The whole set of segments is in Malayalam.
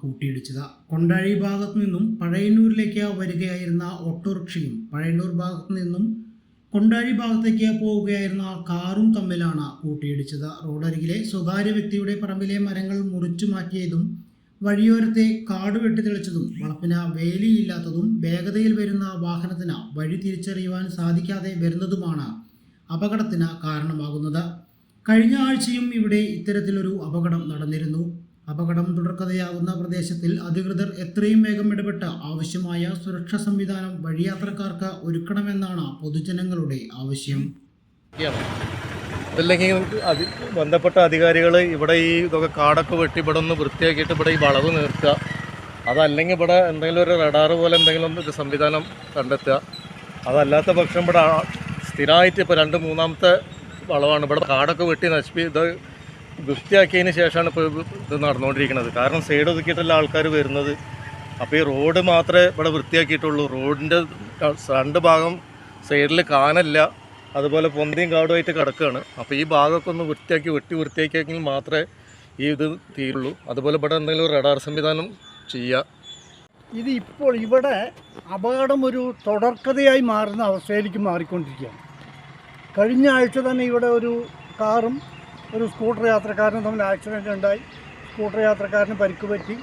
കൂട്ടിയിടിച്ചത്. കൊണ്ടാഴി ഭാഗത്തു നിന്നും പഴയന്നൂരിലേക്ക് വരികയായിരുന്ന ഓട്ടോറിക്ഷയും പഴയന്നൂർ ഭാഗത്തു നിന്നും കൊണ്ടാഴി ഭാഗത്തേക്ക് പോവുകയായിരുന്ന കാറും തമ്മിലാണ് കൂട്ടിയിടിച്ചത്. റോഡരികിലെ സ്വകാര്യ വ്യക്തിയുടെ പറമ്പിലെ മരങ്ങൾ മുറിച്ചു മാറ്റിയതും വഴിയോരത്തെ കാട് വെട്ടിത്തെളിച്ചതും വളപ്പിന് വേലിയില്ലാത്തതും വേഗതയിൽ വരുന്ന വാഹനത്തിന് വഴി തിരിച്ചറിയുവാൻ സാധിക്കാതെ വരുന്നതുമാണ് അപകടത്തിന് കാരണമാകുന്നത്. കഴിഞ്ഞ ആഴ്ചയും ഇവിടെ ഇത്തരത്തിലൊരു അപകടം നടന്നിരുന്നു. അപകടം തുടർക്കഥയാകുന്ന പ്രദേശത്തിൽ അധികൃതർ എത്രയും വേഗം ഇടപെട്ട് ആവശ്യമായ സുരക്ഷാ സംവിധാനം വഴിയാത്രക്കാർക്ക് ഒരുക്കണമെന്നാണ് പൊതുജനങ്ങളുടെ ആവശ്യം. അതല്ലെങ്കിൽ അതി ബന്ധപ്പെട്ട അധികാരികൾ ഇവിടെ ഈ ഇതൊക്കെ കാടൊക്കെ വെട്ടി ഇവിടെ ഒന്ന് വൃത്തിയാക്കിയിട്ട് ഇവിടെ ഈ വളവ് നിർത്തുക. അതല്ലെങ്കിൽ ഇവിടെ എന്തെങ്കിലും ഒരു റഡാർ പോലെ എന്തെങ്കിലും ഒരു സംവിധാനം കണ്ടെത്തുക. അതല്ലാത്ത പക്ഷം ഇവിടെ സ്ഥിരമായിട്ട് ഇപ്പോൾ രണ്ട് മൂന്നാമത്തെ വളവാണ്. ഇവിടെ കാടൊക്കെ വെട്ടി നശിപ്പി ഇത് വൃത്തിയാക്കിയതിന് ശേഷമാണ് ഇപ്പോൾ ഇത് നടന്നുകൊണ്ടിരിക്കുന്നത്. കാരണം സൈഡ് ഒതുക്കിയിട്ടല്ല ആൾക്കാർ വരുന്നത് അപ്പോൾ ഈ റോഡ് മാത്രമേ ഇവിടെ വൃത്തിയാക്കിയിട്ടുള്ളൂ. റോഡിന്റെ രണ്ട് ഭാഗം സൈഡിൽ കാനല്ല. അതുപോലെ പൊന്തിയും കാടുമായിട്ട് കിടക്കുകയാണ് അപ്പോൾ ഈ ഭാഗമൊക്കെ ഒന്ന് വൃത്തിയാക്കി വെട്ടി വൃത്തിയാക്കിയെങ്കിൽ മാത്രമേ ഈ ഇത് തീരുള്ളൂ. അതുപോലെ ഇവിടെ എന്തെങ്കിലും റഡാർ സംവിധാനം ചെയ്യുക ഇത് ഇപ്പോൾ ഇവിടെ അപകടം ഒരു തുടർക്കഥയായി മാറുന്ന അവസ്ഥയിലേക്ക് മാറിക്കൊണ്ടിരിക്കുകയാണ്. കഴിഞ്ഞ ആഴ്ച തന്നെ ഇവിടെ ഒരു കാറും ഒരു സ്കൂട്ടർ യാത്രക്കാരനും തമ്മിൽ ആക്സിഡന്റ് ഉണ്ടായി. സ്കൂട്ടർ യാത്രക്കാരന് പരിക്ക് പറ്റി.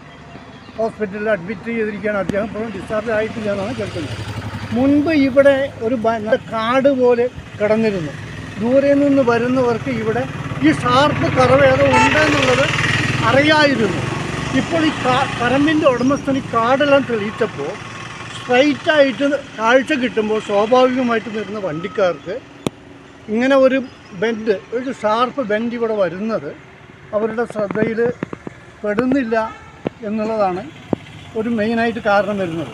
ഹോസ്പിറ്റലിൽ അഡ്മിറ്റ് ചെയ്തിരിക്കുകയാണ് അദ്ദേഹം. ഇപ്പോഴും ഡിസ്ചാർജ് ആയിട്ടില്ല എന്നാണ് കേൾക്കുന്നത്. മുൻപ് ഇവിടെ ഒരു കാട് പോലെ കിടന്നിരുന്നു. ദൂരെ നിന്ന് വരുന്നവർക്ക് ഇവിടെ ഈ ഷാർപ്പ് കറവേദം ഉണ്ടെന്നുള്ളത് അറിയായിരുന്നു. ഇപ്പോൾ ഈ കാ പറമ്പിന്റെ ഉടമസ്ഥൻ ഈ കാടെല്ലാം തെളിയിച്ചപ്പോൾ സ്ട്രൈറ്റായിട്ട് കാഴ്ച കിട്ടുമ്പോൾ സ്വാഭാവികമായിട്ട് വരുന്ന വണ്ടിക്കാർക്ക് ഇങ്ങനെ ഒരു ബെൻഡ് ഒരു ഷാർപ്പ് ബെൻഡ് ഇവിടെ വരുന്നത് അവരുടെ ശ്രദ്ധയിൽ പെടുന്നില്ല എന്നുള്ളതാണ് ഒരു മെയിനായിട്ട് കാരണം വരുന്നത്.